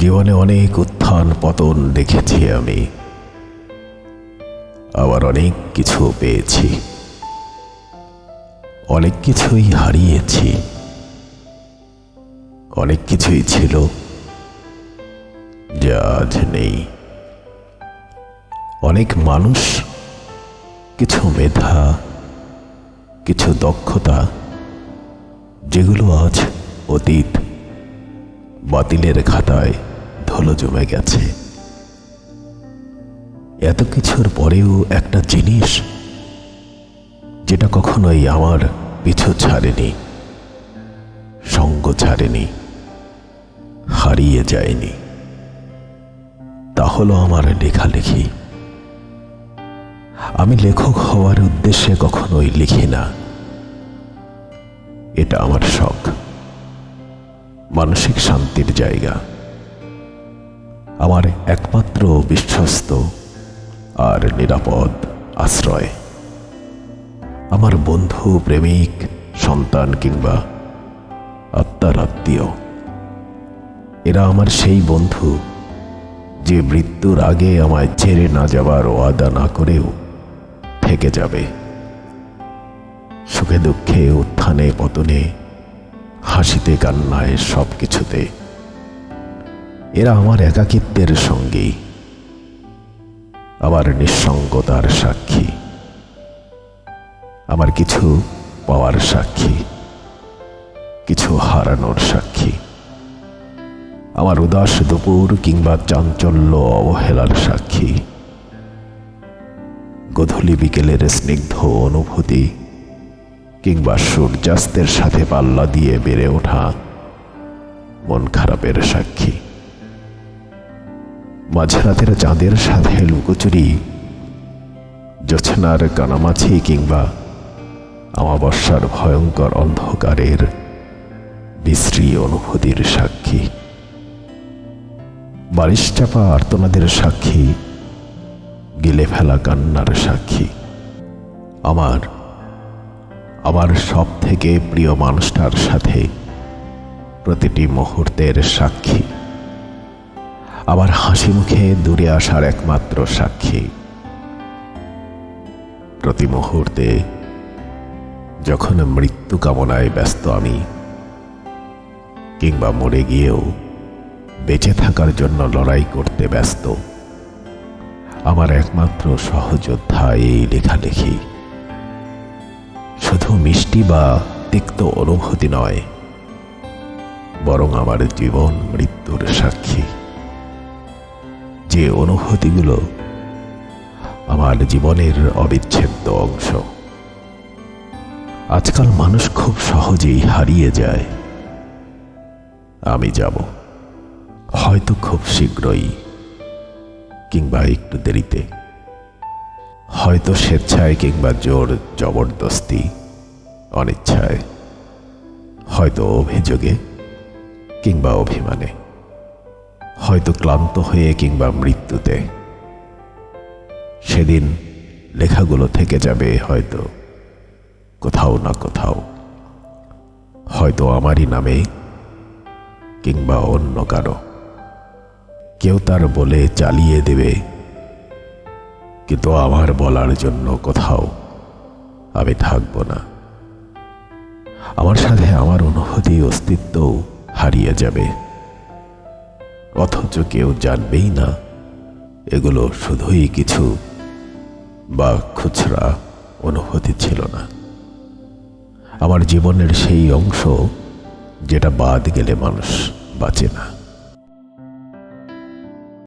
জীবনে অনেক উত্থান পতন দেখেছি আমি। আবার অনেক কিছু পেয়েছি। অনেক কিছুই হারিয়েছি। অনেক কিছুই ছিল যা আজ নেই। অনেক মানুষ, কিছু মেধা, কিছু দক্ষতা, যেগুলো আজ অতীত বাতিলের খাতায় ধুলো জমে গেছে। এত কিছুর পরেও একটা জিনিস যেটা কখনোই আমার পিছু ছাড়েনি, সঙ্গ ছাড়েনি, হারিয়ে যায়নি। তা হলো আমার লেখালেখি। আমি লেখক হওয়ার উদ্দেশ্যে কখনোই লিখি না। এটা আমার শখ, মানসিক শান্তির জায়গা। আমার একমাত্র বিশ্বস্ত আর নিরাপদ আশ্রয়। আমার বন্ধু, প্রেমিক, সন্তান কিংবা আত্মার আত্মীয়, এরা আমার সেই বন্ধু যে মৃত্যুর আগে আমায় ছেড়ে না যাবার ওয়াদা না করেও থেকে যাবে। সুখে দুঃখে, উত্থানে, পতনে, হাসিতে, কান্নায় সব কিছুতে এরা আমার একাকিত্বের সঙ্গী। আমার নিঃসঙ্গতার সাক্ষী। আমার কিছু পাওয়ার সাক্ষী। কিছু হারানোর সাক্ষী। আমার উদাস দুপুর কিংবা চাঞ্চল্য অবহেলার সাক্ষী। গধূলি বিকেলের স্নিগ্ধ অনুভূতি কিংবা সূর্যাস্তের সাথে পাল্লা দিয়ে বেড়ে ওঠা মন খারাপের সাক্ষী। মাঝরাতের চাঁদের সাথে লুকোচুরি, জোছনার কানামাছি কিংবা আমাবস্যার ভয়ঙ্কর অন্ধকারের বিশ্রী অনুভূতির সাক্ষী। বারিশ চাপা আর্তনাদের সাক্ষী, গিলে ফেলা কান্নার সাক্ষী। আমার আমার সব থেকে প্রিয় মানুষটার সাথে প্রতিটি মুহূর্তের সাক্ষী। আমার হাসি মুখে দূরে আসার একমাত্র সাক্ষী। প্রতি মুহূর্তে যখন মৃত্যু কামনায় ব্যস্ত আমি, কিংবা মরে গিয়েও বেঁচে থাকার জন্য লড়াই করতে ব্যস্ত, আমার একমাত্র সহযোদ্ধা এই লেখালেখি। শুধু মিষ্টি বা তিক্ত অনুভূতি নয়, বরং আমার জীবন মৃত্যুর সাক্ষী। যে অনুভূতিগুলো আমার জীবনের অবিচ্ছেদ্য অংশ। আজকাল মানুষ খুব সহজেই হারিয়ে যায়। আমি যাব। হয়তো খুব শীঘ্রই, কিংবা একটু দেরিতে। হয়তো স্বেচ্ছায় কিংবা জোর জবরদস্তি, অনিচ্ছায়। হয়তো অভিযোগে কিংবা অভিমানে। হয়তো ক্লান্ত হয়ে কিংবা মৃত্যুতে। সেদিন লেখাগুলো থেকে যাবে হয়তো কোথাও না কোথাও। হয়তো আমারই নামে কিংবা অন্য কারও। কেউ তার বলে চালিয়ে দেবে, কিন্তু আমার বলার জন্য কোথাও আমি থাকব না। আমার সাথে আমার অনুভূতি অস্তিত্বও হারিয়ে যাবে। অথচ কেউ জানবেই না, এগুলো শুধুই কিছু বা খুচরা অনুভূতি ছিল না। আমার জীবনের সেই অংশ যেটা বাদ গেলে মানুষ বাঁচে না।